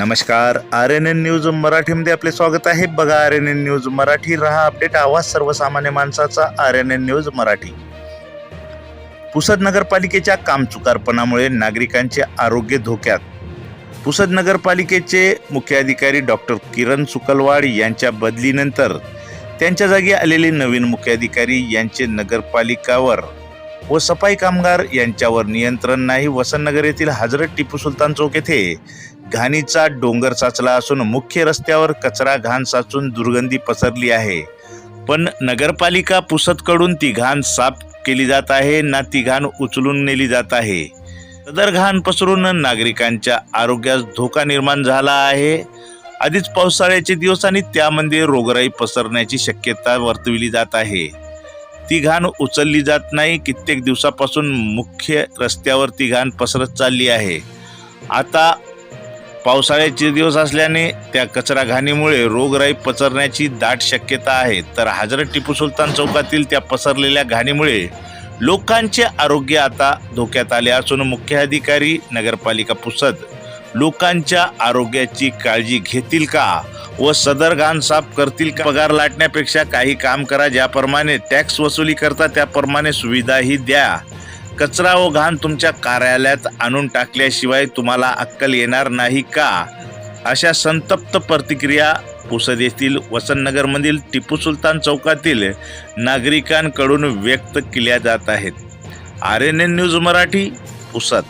नमस्कार. R N N news मराठीमध्ये आपले स्वागत आहे. बघा R N N news Marathi. रहा अपडेट. आवाज सर्वसामान्य माणसाचा R N N news Marathi. Pusad नगरपालिकेच्या कामचुकारपणामुळे नागरिकांचे आरोग्य धोक्यात. पुसद नगरपालिकेचे मुख्याधिकारी डॉक्टर किरण सुकलवाड यांच्या बदलीनंतर त्यांच्या जागी आलेले नवीन मुख्याधिकारी यांचे नगरपालिकावर व सफाई कामगार यांच्यावर नियंत्रण नाही. वसंतनगर येथील हजरत टिपू सुलतान चौक येथे घाणीचा डोंगर साचला असून मुख्य रस्त्यावर कचरा घाण साचून दुर्गंधी पसरली आहे. पण नगरपालिका पुसतकडून ती घाण साफ केली जात आहे ना ती घाण उचलून नेली जात आहे. सदर घाण पसरून नागरिकांच्या आरोग्यास धोका निर्माण झाला आहे. आधीच पावसाळ्याचे दिवस आणि त्यामध्ये रोगराई पसरण्याची शक्यता वर्तविली जात आहे. ती घाण उचलली जात नाही कित्येक दिवसापासून मुख्य रस्त्यावर ती घाण पसरत चालली आहे. आता पावसाळ्याचे दिवस असल्याने त्या कचरा घाणीमुळे रोगराई पसरण्याची दाट शक्यता आहे. तर हजरत टिपू सुलतान चौकातील त्या पसरलेल्या घाणीमुळे लोकांचे आरोग्य आता धोक्यात आले असून मुख्य अधिकारी नगरपालिका पुसद लोकांच्या आरोग्याची काळजी घेतील का व सदर घाण साफ करतील का? पगार लाटण्यापेक्षा काही काम करा ज्याप्रमाणे टॅक्स वसुली करता त्याप्रमाणे सुविधाही द्या. कचरा व घाण तुमच्या कार्यालयात आणून टाकल्याशिवाय तुम्हाला अक्कल येणार नाही का? अशा संतप्त प्रतिक्रिया पुसद येथील वसंतनगरमधील टिपू सुलतान चौकातील नागरिकांकडून व्यक्त केल्या जात आहेत. R N N news Marathi Pusad.